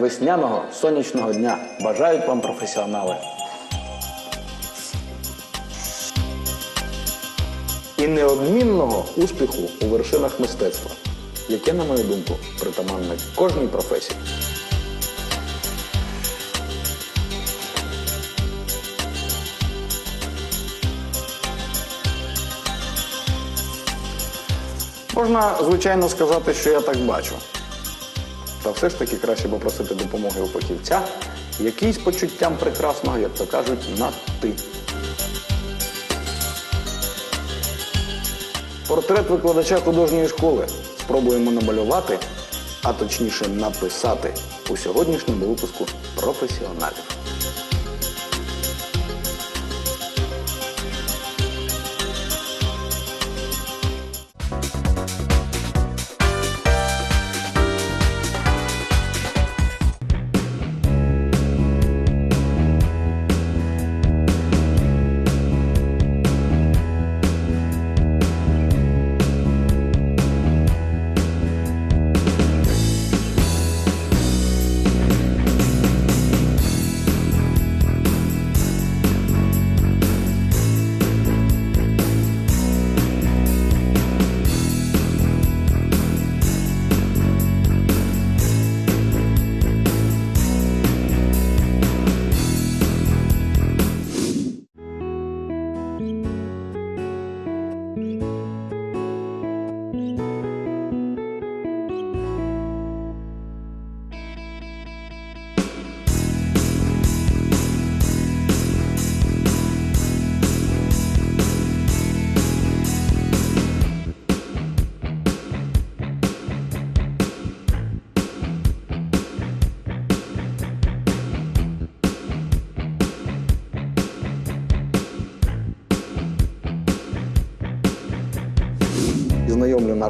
Весняного сонячного дня бажають вам професіонали. І неодмінного успіху у вершинах мистецтва, яке, на мою думку, притаманне кожній професії. Можна, звичайно, сказати, що я так бачу. Та все ж таки краще попросити допомоги у фахівця, який з почуттям прекрасного, як то кажуть, на ти. Портрет викладача художньої школи спробуємо намалювати, а точніше написати у сьогоднішньому випуску професіоналів.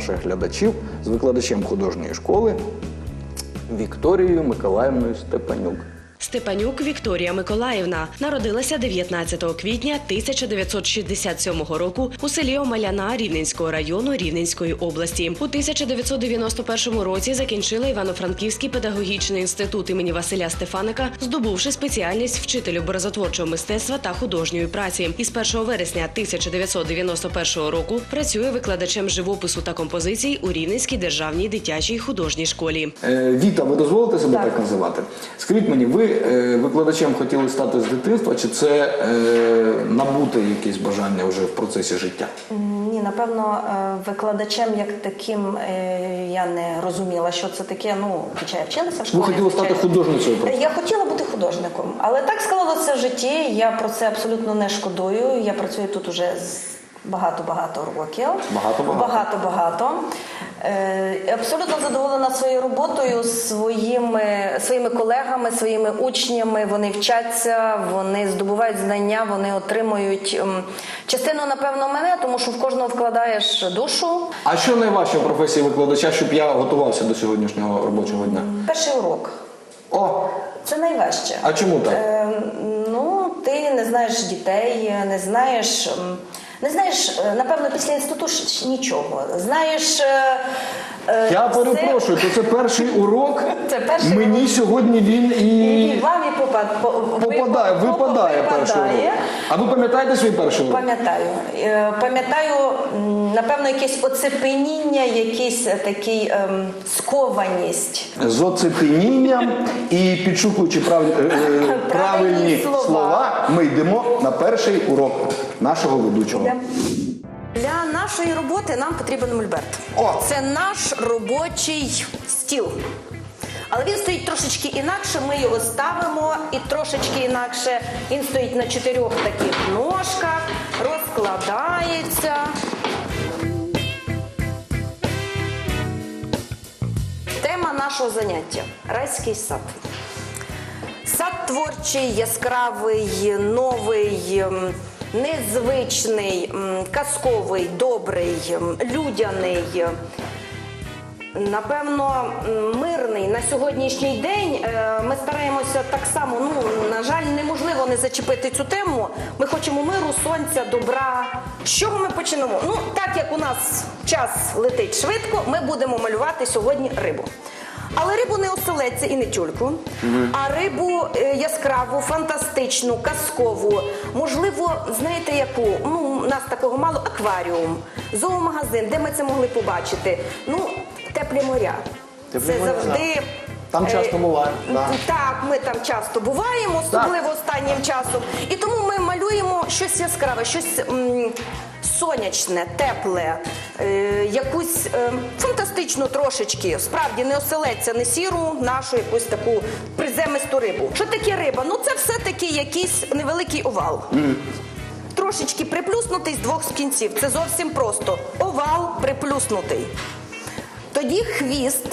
Наших глядачів з викладачем художньої школи Вікторією Миколаївною Степанюк. Степанюк Вікторія Миколаївна народилася 19 квітня 1967 року у селі Омеляна Рівненського району Рівненської області. У 1991 році закінчила Івано-Франківський педагогічний інститут імені Василя Стефаника, здобувши спеціальність вчителю образотворчого мистецтва та художньої праці. Із 1 вересня 1991 року працює викладачем живопису та композицій у Рівненській державній дитячій художній школі. Е, Віта, ви дозволите себе так, називати? Скажіть мені, ви е, викладачем хотіли стати з дитинства, чи це е, набуте якесь бажання вже в процесі життя? Ні, напевно, е, викладачем як таким я не розуміла, що це таке. Ну, хоча я вчилася в школі. хотіли стати художницею просто? Я хотіла бути художником, але так склалося в житті. Я про це абсолютно не шкодую. Я працюю тут уже з багато-багато років. Багато-багато. Е, Абсолютно задоволена своєю роботою, своїми, своїми колегами, своїми учнями. Вони вчаться, вони здобувають знання, вони отримують ем, частину, напевно, мене, тому що в кожного вкладаєш душу. А що найважче в професії викладача, щоб я готувався до сьогоднішнього робочого дня? Перший урок. О, Це найважче. а чому так? Е, ну, ти не знаєш дітей, не знаєш. Не знаєш, е, напевно, після інституту ж нічого. Знаєш. е, е, Я все. перепрошую, то це перший урок. Це перший Мені урок. сьогодні він і І вам і попад, попадає, ви- випадає перший урок. А ви пам'ятаєте свій перший урок? Пам'ятаю. Пам'ятаю, напевно, якесь оцепеніння, якийсь такий ем, скованість. З оцепенінням і підшукуючи прав... е, правильні слова. слова, ми йдемо на перший урок нашого ведучого. Для нашої роботи нам потрібен мольберт. О! Це наш робочий стіл. Але він стоїть трошечки інакше, ми його ставимо і трошечки інакше. Він стоїть на чотирьох таких ножках, розкладається. Тема нашого заняття райський сад. Сад творчий, яскравий, новий, незвичний, казковий, добрий, людяний. Напевно, мирний на сьогоднішній день. Е, Ми стараємося так само. Ну на жаль, неможливо не зачепити цю тему. Ми хочемо миру, сонця, добра. З чого ми почнемо? Ну так як у нас час летить швидко, ми будемо малювати сьогодні рибу. Але рибу не оселедця і не тюльку, а рибу е, яскраву, фантастичну, казкову. Можливо, знаєте яку? Ну, у нас такого мало акваріум, зоомагазин, де ми це могли побачити. Ну, теплі моря. Теплі це моря, завжди. Там е, часто буває, да. Так, ми там часто буваємо, особливо останнім часом. І тому ми малюємо щось яскраве, щось м, сонячне, тепле, е, якусь е, фантастичну трошечки. Справді не оселедця, не сіру, нашу якусь таку приземисту рибу. Що таке риба? Ну це все-таки якийсь невеликий овал. Трошечки приплюснутий з двох кінців. Це зовсім просто. Овал приплюснутий. Тоді хвіст,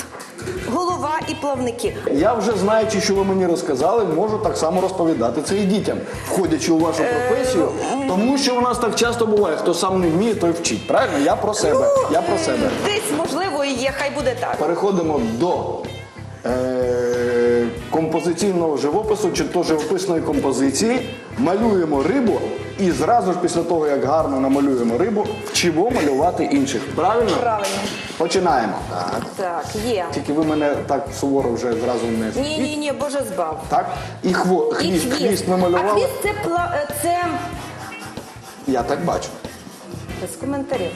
голова і плавники. Я вже знаючи, що ви мені розказали, можу так само розповідати це і дітям, входячи у вашу професію, тому що у нас так часто буває, хто сам не вміє, той вчить. Правильно? Я про себе. Я про себе. Десь можливо і є, хай буде так. Переходимо до е- композиційного живопису чи то живописної композиції. Малюємо рибу і зразу ж після того, як гарно намалюємо рибу, вчимо малювати інших. Правильно? Правильно. Починаємо. Так. Так, є. Тільки ви мене так суворо вже зразу не Ні, ні, ні, боже збав. Так? І хво, І хвіст, хвіст ми малювали. А хвіст це, пла- е, це Я так бачу. без коментарів.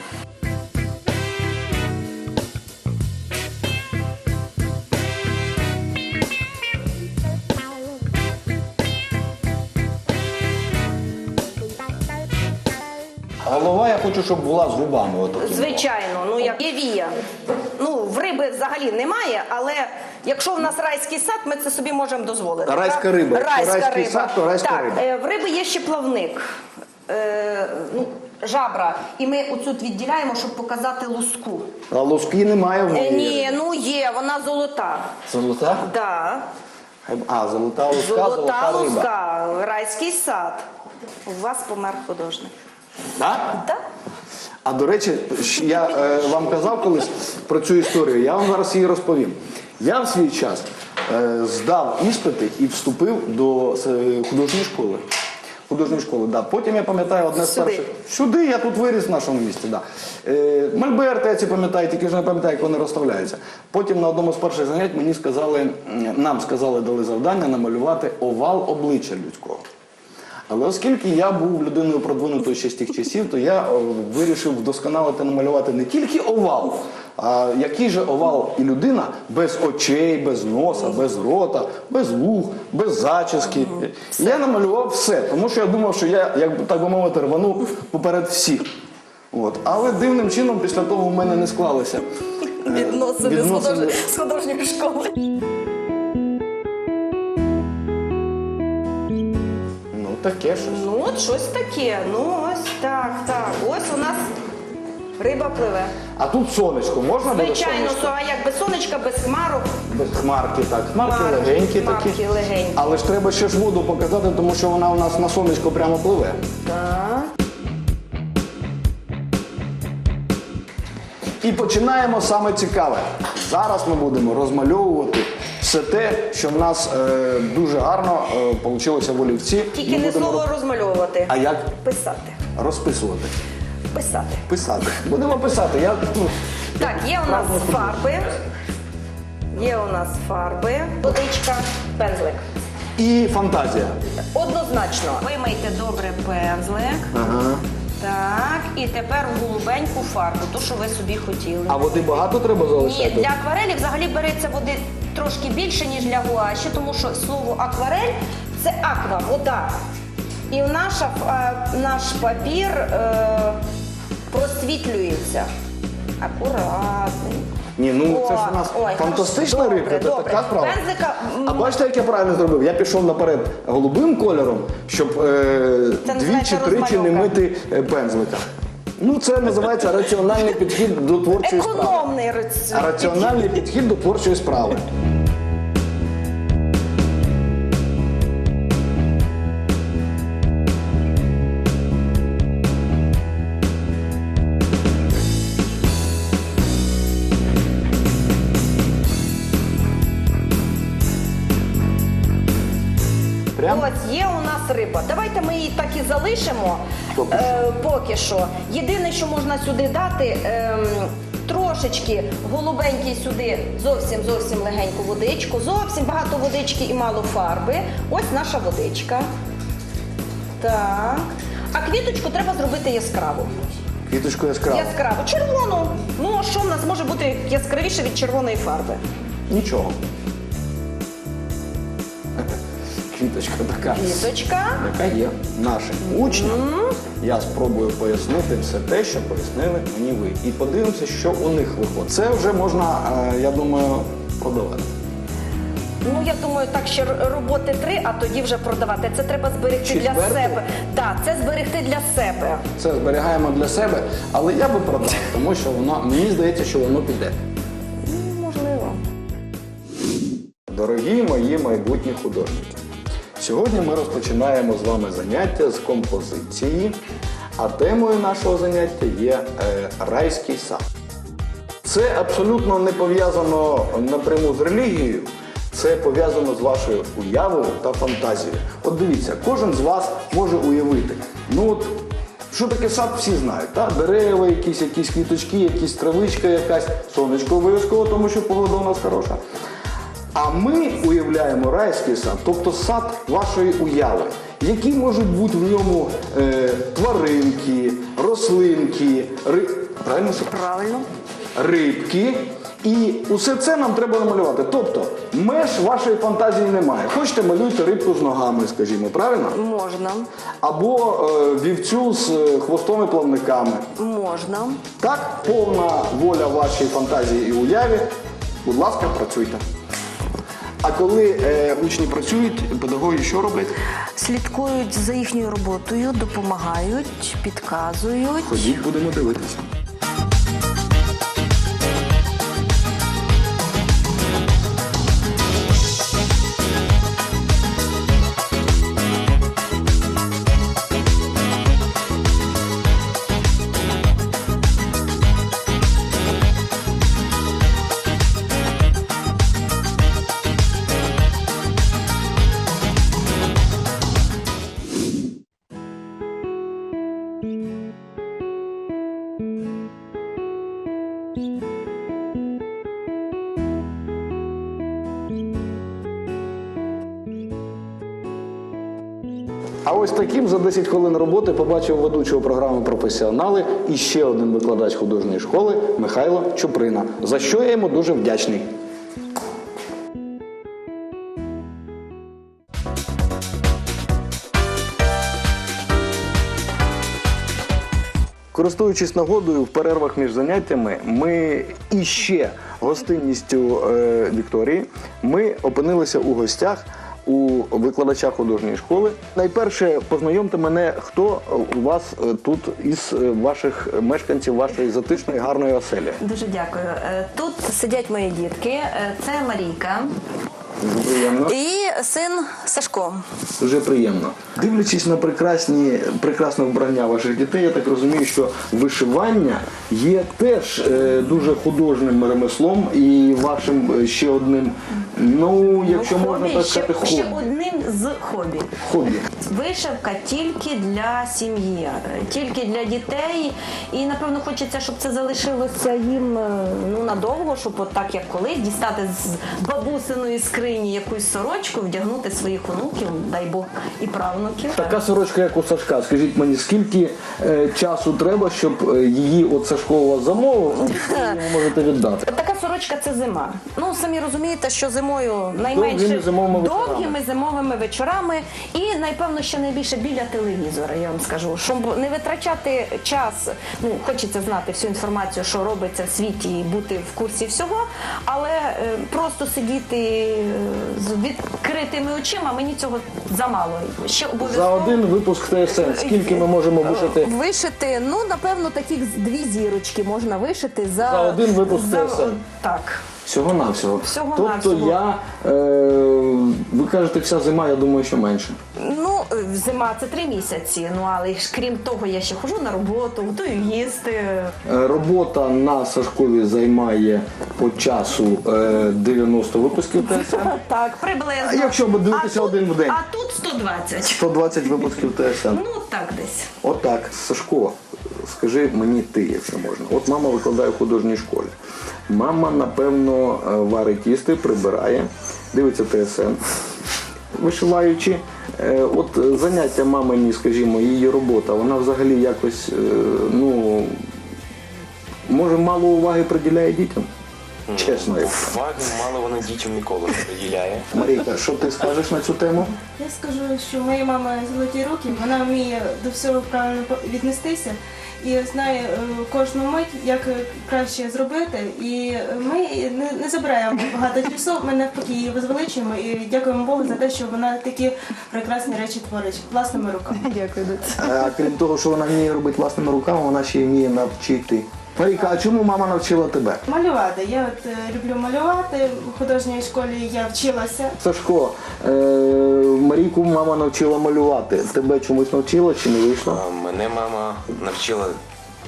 Голова я хочу, щоб була з губами. Звичайно, ну як є вія. Ну, в риби взагалі немає, але якщо в нас райський сад, ми це собі можемо дозволити. Райська так? риба. Якщо Райська райський риба. сад, то райська так, риба. е, В риби є ще плавник. Е, ну, жабра. І ми оцю відділяємо, щоб показати луску. А лоски немає в Е, моїй. ні, ну є, вона золота. Золота? Да. А, золота луска, золота, Золота риба. луска, райський сад. У вас помер художник. Так? Так? А до речі, я е, вам казав колись про цю історію, я вам зараз її розповім. Я в свій час е, здав іспити і вступив до е, художньої школи. Художньої школи, да. Потім я пам'ятаю одне з Сюди? перших. Сюди я тут виріс в нашому місті. Да. Е, Мольберти я ці пам'ятаю, тільки ж не пам'ятаю, як вони розставляються. Потім на одному з перших занять мені сказали, нам сказали, дали завдання намалювати овал обличчя людського. Але оскільки я був людиною продвинутою ще з тих часів, то я о, вирішив вдосконалити намалювати не тільки овал, а який же овал і людина без очей, без носа, без рота, без вух, без зачіски. Я намалював все, тому що я думав, що я, як так би мовити, рвану поперед всіх. От. Але дивним чином після того в мене не склалися. е, Відносини, З, відносини. з художньої школи. Таке щось. Ну, от щось таке. Ну, ось так, так. Ось у нас риба пливе. А тут сонечко, можна буде Звичайно, сонечко? то, а як без сонечка, без хмарок. Без хмарки, так. Хмарки Хмарки, легенькі хмарки такі. легенькі. Але ж треба ще ж воду показати, тому що вона у нас на сонечко прямо пливе. Так. І починаємо саме цікаве. Зараз ми будемо розмальовувати все те, що в нас е, дуже гарно е, вийшло в олівці. Тільки Ми не будемо слово роз- розмальовувати. А як Писати. розписувати? Писати. Писати. Будемо писати. Я, ну, Так, є у нас фарби. Є у нас фарби, водичка, пензлик. і фантазія. Однозначно. Вимийте добре пензлик. Ага. Так, і тепер в голубеньку фарбу, ту, що ви собі хотіли. А води багато треба Ні, для акварелі взагалі береться води трошки більше, ніж для гуаші, тому що слово акварель це аква, вода. І наша, е, наш папір е, просвітлюється. Акуратненько. Ні, ну це ж у нас ой, фантастична добре, рибка, це Добре, така справа. Пензлика, м, А бачите, як я правильно зробив? Я пішов наперед голубим кольором, щоб е, Це двічі-тричі не розмальовка. мити е, пензлика. Ну, це називається раціональний підхід до творчої справи. економний рецепт. Раціональний підхід до творчої справи. Її так і залишимо Поки е, поки що. Єдине, що можна сюди дати, ем, Трошечки голубенький сюди, зовсім зовсім легеньку водичку, зовсім багато водички і мало фарби. Ось наша водичка. Так. А квіточку треба зробити яскраву. Квіточку яскраво. Яскраву. Червону. Ну, а що в нас може бути яскравіше від червоної фарби? Нічого. Квіточка така. Квіточка. яка є нашим учням. Я спробую пояснити все те, що пояснили мені ви. І подивимося, що у них виходить. Це вже можна, е, я думаю, продавати. Ну, я думаю, так ще р- роботи три, а тоді вже продавати. Це треба зберегти для Четверту? себе. Так, це зберегти для себе. Це зберігаємо для себе, але я би продав, тому що воно мені здається, що воно піде. Ну, можливо. Дорогі мої майбутні художники, сьогодні ми розпочинаємо з вами заняття з композиції, а темою нашого заняття є е, райський сад. Це абсолютно не пов'язано напряму з релігією, це пов'язано з вашою уявою та фантазією. От дивіться, кожен з вас може уявити. Ну от що таке сад, всі знають. Та? Дерева, якісь, якісь квіточки, якісь травичка, якась сонечко обов'язково, тому що погода у нас хороша. А ми уявляємо райський сад, тобто сад вашої уяви. Які можуть бути в ньому е, тваринки, рослинки, ри... правильно? Правильно. рибки. І усе це нам треба намалювати. Тобто меж вашої фантазії немає. Хочете малюйте рибку з ногами, скажімо, правильно? Можна. Або е, вівцю з е, хвостом і плавниками. Можна. Так, повна воля вашої фантазії і уяві. Будь ласка, працюйте. А коли е, учні працюють, педагоги що роблять? Слідкують за їхньою роботою, допомагають, підказують. Ходіть, будемо дивитися. 10 хвилин роботи побачив ведучого програми професіонали і ще один викладач художньої школи Михайло Чуприна, за що я йому дуже вдячний. Користуючись нагодою в перервах між заняттями, ми іще гостинністю е, Вікторії, ми опинилися у гостях у викладача художньої школи. Найперше, познайомте мене, хто у вас е, тут із е, ваших мешканців вашої затишної гарної оселі. Дуже дякую. Е, Тут сидять мої дітки. Це Марійка Дуже приємно. і син Сашко. Дуже приємно. Дивлячись на прекрасні, прекрасне вбрання ваших дітей, я так розумію, що вишивання є теж е, дуже художнім ремеслом і вашим е, ще одним, ну, якщо Ну, можна так сказати, ще хобі. З хобі. хобі. Вишивка тільки для сім'ї, тільки для дітей. І напевно хочеться, щоб це залишилося їм е, ну надовго, щоб от так як колись дістати з бабусиної скрині якусь сорочку, вдягнути своїх онуків, дай Бог, і правнуків. Така сорочка, як у Сашка. Скажіть мені, скільки е, часу треба, щоб е, її от Сашко у вас замовив, а ви можете віддати? Сорочка це зима. Ну самі розумієте, що зимою найменше Довгими зимовими довгими зимовими вечорами, і напевно ще найбільше біля телевізора. Я вам скажу, щоб не витрачати час. Ну хочеться знати всю інформацію, що робиться в світі, і бути в курсі всього, але е, просто сидіти е, з відкритими очима мені цього замало. Ще За один випуск ТСН, скільки ми можемо вишити? вишити. Ну напевно, таких дві зірочки можна вишити за, За один випуск за- ТСН. Так. Всього навсього. Тобто Всього-навсього. я, е, ви кажете, вся зима, я думаю, що менше. Ну, е, зима це три місяці. Ну але ж крім того, я ще ходжу на роботу, готую їсти. Е, Робота на Сашкові займає по часу е, 90 випусків ТСН. Так, приблизно. А якщо б дивитися А один тут- в день? А тут 120. 120 випусків ТСН. Ну так десь. Отак, Сашко, скажи мені ти, якщо можна. От мама викладає в художній школі. Мама, напевно, е, варить їсти, прибирає, дивиться ТСН, вишиваючи. Е, От заняття мамині, скажімо, її робота, вона взагалі якось, е, ну, може, мало уваги приділяє дітям? Чесно. Уваги мало вона дітям ніколи не приділяє. Марійка, що ти скажеш на цю тему? Я скажу, що моя мама золоті руки, вона вміє до всього правильно віднестися і знає е, кожну мить, як е, краще зробити. І ми не, не забираємо багато часу, ми навпаки її возвеличуємо і дякуємо Богу за те, що вона такі прекрасні речі творить власними руками. Дякую, доця. А крім того, що вона вміє робити власними руками, вона ще й вміє навчити. Марійка, а чому мама навчила тебе? Малювати. Я от е, люблю малювати. В художній школі я вчилася. Сашко, е, Марійку мама навчила малювати. Тебе чомусь навчила чи не вийшло? А Мене мама навчила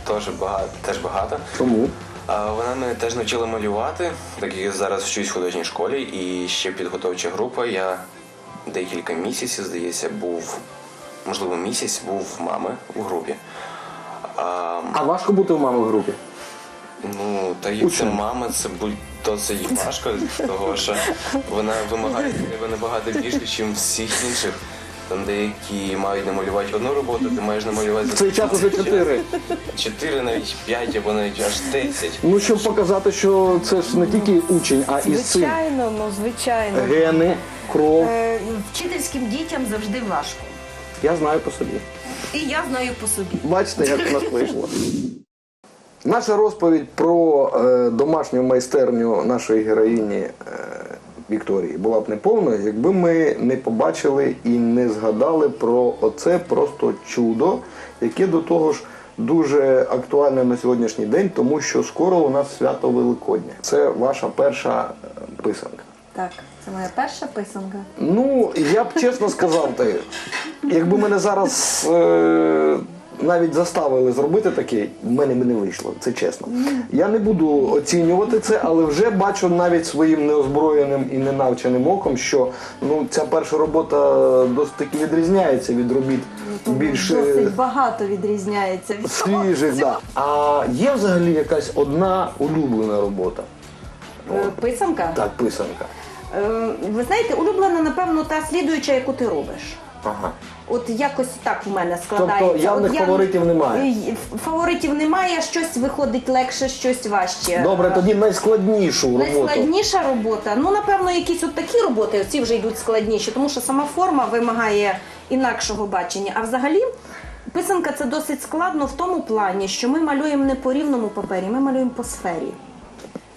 теж багато, теж багато. Чому? А Вона мене теж навчила малювати, так як я зараз вчусь в художній школі, і ще підготовча група. Я декілька місяців, здається, був, можливо, місяць був в мами в групі. А, А важко бути в мами в групі? ну, та як це мама, це досить важко, того що вона вимагає від тебе набагато більше, ніж всіх інших. Там деякі мають намалювати одну роботу, ти маєш намалювати В цей час уже чотири. Чотири, навіть п'ять або навіть аж десять. Ну, щоб показати, що це ж не тільки учень, а і син. Звичайно, ну звичайно. Гени, кров. Е, Вчительським дітям завжди важко. Я знаю по собі. І я знаю по собі. Бачите, як у нас вийшло. Наша розповідь про е, домашню майстерню нашої героїні е, Вікторії була б неповною, якби ми не побачили і не згадали про оце просто чудо, яке до того ж дуже актуальне на сьогоднішній день, тому що скоро у нас свято Великодня. Це ваша перша е, писанка. Так, це моя перша писанка. Ну, я б чесно сказав, ти, якби мене зараз е, навіть заставили зробити таке, в мене б не вийшло, це чесно. Я не буду оцінювати це, але вже бачу навіть своїм неозброєним і ненавченим оком, що ну, ця перша робота досить таки відрізняється від робіт більш е, Досить багато відрізняється від того. свіжих. Да. А є взагалі якась одна улюблена робота? Е, Писанка? Так, писанка. Е, Ви знаєте, улюблена, напевно, та слідуюча, яку ти робиш. Ага. От якось так в мене складається. Тобто явних От я- фаворитів немає? Е, Фаворитів немає, щось виходить легше, щось важче. Добре, тоді найскладнішу роботу. Найскладніша робота, ну напевно, якісь от такі роботи, ці вже йдуть складніші, тому що сама форма вимагає інакшого бачення. А взагалі, писанка це досить складно в тому плані, що ми малюємо не по рівному папері, ми малюємо по сфері.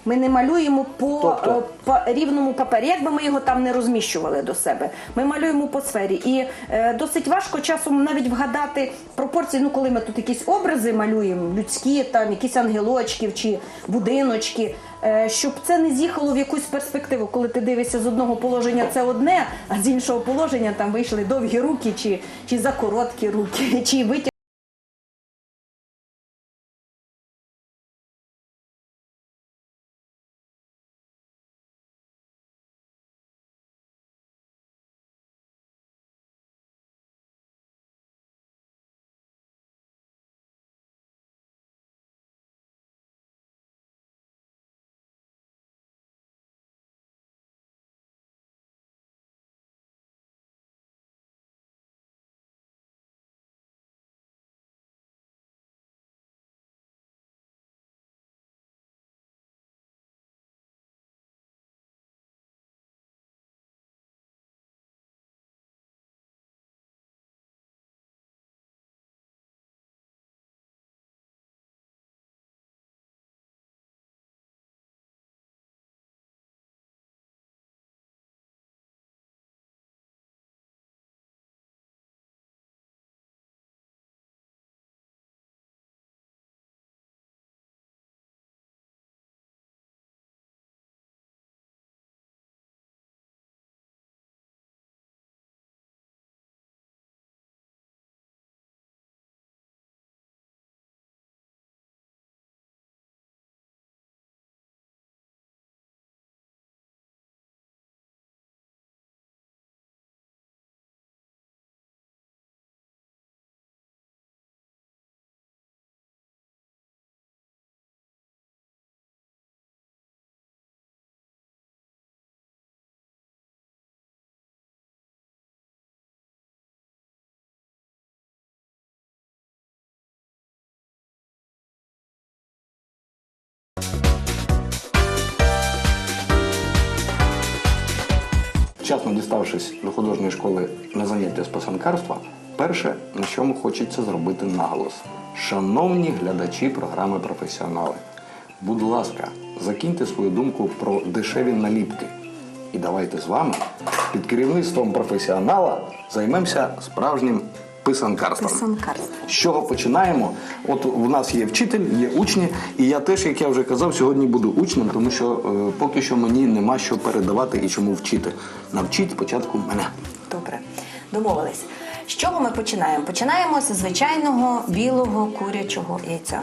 Ми не малюємо по, Тобто? е, по рівному папері, якби ми його там не розміщували до себе. Ми малюємо по сфері. І е, досить важко часом навіть вгадати пропорції. Ну, коли ми тут якісь образи малюємо, людські, там якісь ангелочків чи будиночки, е, щоб це не з'їхало в якусь перспективу, коли ти дивишся з одного положення це одне, а з іншого положення там вийшли довгі руки, чи, чи за короткі руки, чи витяг. Вчасно діставшись до художньої школи на заняття з писанкарства, перше, на чому хочеться зробити наголос. Шановні глядачі програми професіонали, будь ласка, закиньте свою думку про дешеві наліпки. І давайте з вами під керівництвом професіонала займемося справжнім писанкарством. Писанкарство. З чого починаємо? От в нас є вчитель, є учні, і я теж, як я вже казав, сьогодні буду учнем, тому що е, поки що мені нема що передавати і чому вчити. Навчіть спочатку мене. Добре, домовились. З чого ми починаємо? Починаємо з звичайного білого курячого яйця.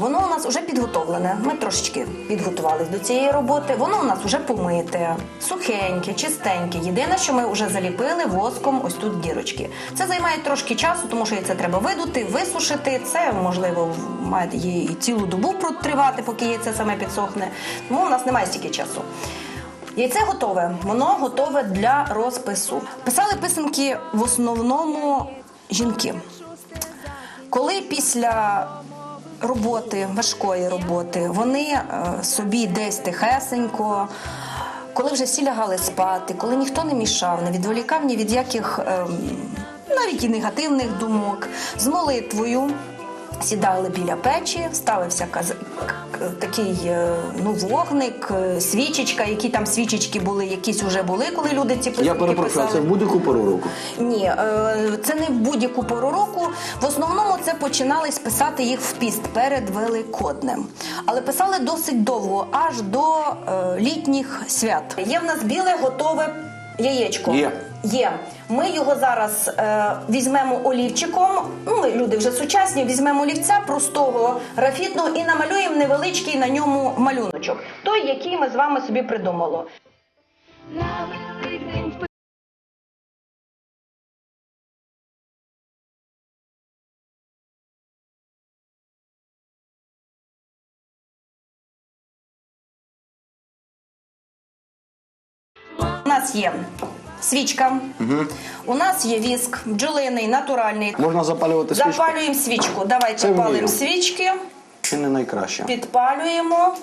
Воно у нас вже підготовлене. Ми трошечки підготувалися до цієї роботи. Воно у нас вже помите, сухеньке, чистеньке. Єдине, що ми вже заліпили воском ось тут дірочки. Це займає трошки часу, тому що яйце треба видути, висушити. Це можливо має і цілу добу протривати, поки яйце саме підсохне. Тому у нас немає стільки часу. Яйце готове, воно готове для розпису. Писали писанки в основному жінки. Коли після роботи, важкої роботи, вони е, собі десь тихесенько, коли вже всі лягали спати, коли ніхто не мішав, не відволікав ні від яких ем, навіть і негативних думок, з молитвою. Сідали біля печі, ставився каз... такий е, ну, вогник, е, свічечка, які там свічечки були, якісь вже були, коли люди ці писанки Я перепрошую, це в будь-яку пору року. Ні, е, це не в будь-яку пору року. В основному це починали писати їх в піст перед Великоднем. Але писали досить довго, аж до літніх свят. Є в нас біле готове яєчко. Є. Є. Ми його зараз е, візьмемо олівчиком. Ну, ми люди вже сучасні, візьмемо олівця простого, графітного і намалюємо невеличкий на ньому малюночок. Той, який ми з вами собі придумали. У нас є свічка, у нас є віск, бджолиний, натуральний. Можна запалювати свічку? Запалюємо свічку. Давайте Це вмію. палимо свічки, Чи не найкраще? підпалюємо.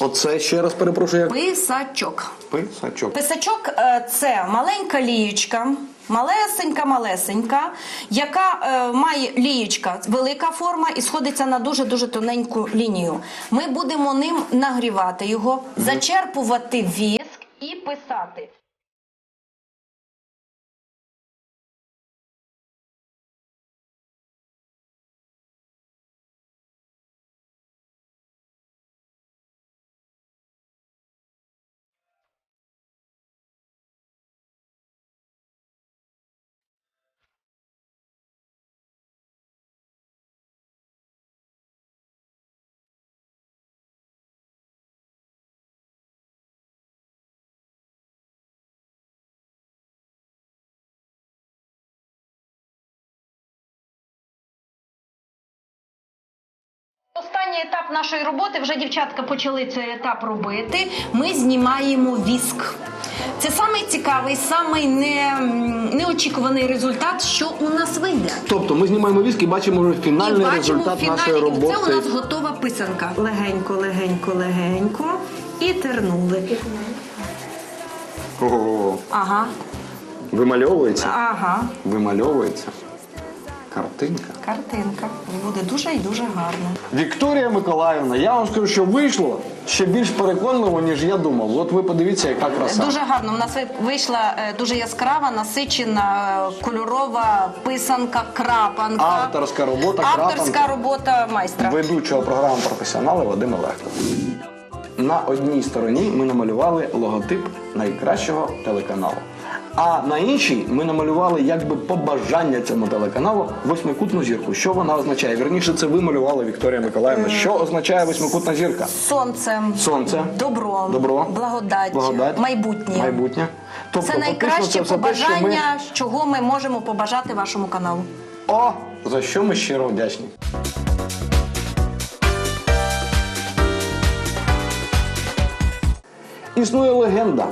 Оце ще раз перепрошую, як Писачок. писачок. Писачок е, це маленька лієчка, малесенька, малесенька, яка е, має лієчка, велика форма і сходиться на дуже дуже тоненьку лінію. Ми будемо ним нагрівати його, зачерпувати віск і писати. Останній етап нашої роботи вже дівчатка почали цей етап робити. Ми знімаємо віск. Це самий цікавий, самий не, неочікуваний результат, що у нас вийде. Тобто ми знімаємо віск і бачимо вже фінальний і бачимо результат фінальний. нашої роботи. Це у нас готова писанка. Легенько, легенько, легенько. І тернули. Ого. Ага, Вимальовується. ага. Вимальовується. Картинка. Картинка. Буде дуже і дуже гарно. Вікторія Миколаївна, я вам скажу, що вийшло ще більш переконливо, ніж я думав. От ви подивіться, яка краса. Дуже гарно. У нас вийшла е, дуже яскрава, насичена, е, кольорова писанка, крапанка. Авторська робота, Авторська крапанка. робота майстра. ведучого програми професіонали Вадима Лехтова. На одній стороні ми намалювали логотип найкращого телеканалу. А на іншій ми намалювали якби побажання цьому телеканалу восьмикутну зірку. Що вона означає? Вірніше, це ви малювали Вікторія Миколаївна. Що означає восьмикутна зірка? Сонце, Сонце, добро, добро, благодать, благодать майбутнє. майбутнє. Тобто, Це фактично, найкраще це все те, що ми- побажання, чого ми можемо побажати вашому каналу. О, за що ми щиро вдячні. Існує легенда,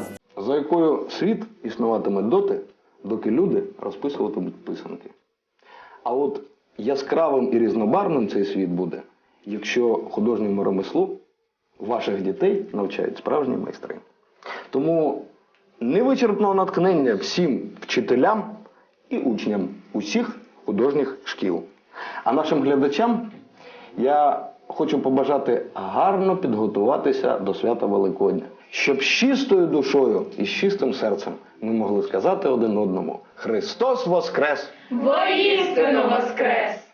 за якою світ існуватиме доти, доки люди розписуватимуть писанки. А от яскравим і різнобарвним цей світ буде, якщо художньому ремеслу ваших дітей навчають справжні майстри. Тому невичерпного натхнення всім вчителям і учням усіх художніх шкіл. А нашим глядачам я хочу побажати гарно підготуватися до свята Великодня, щоб з чистою душою і з чистим серцем ми могли сказати один одному: Христос Воскрес! Воістину воскрес!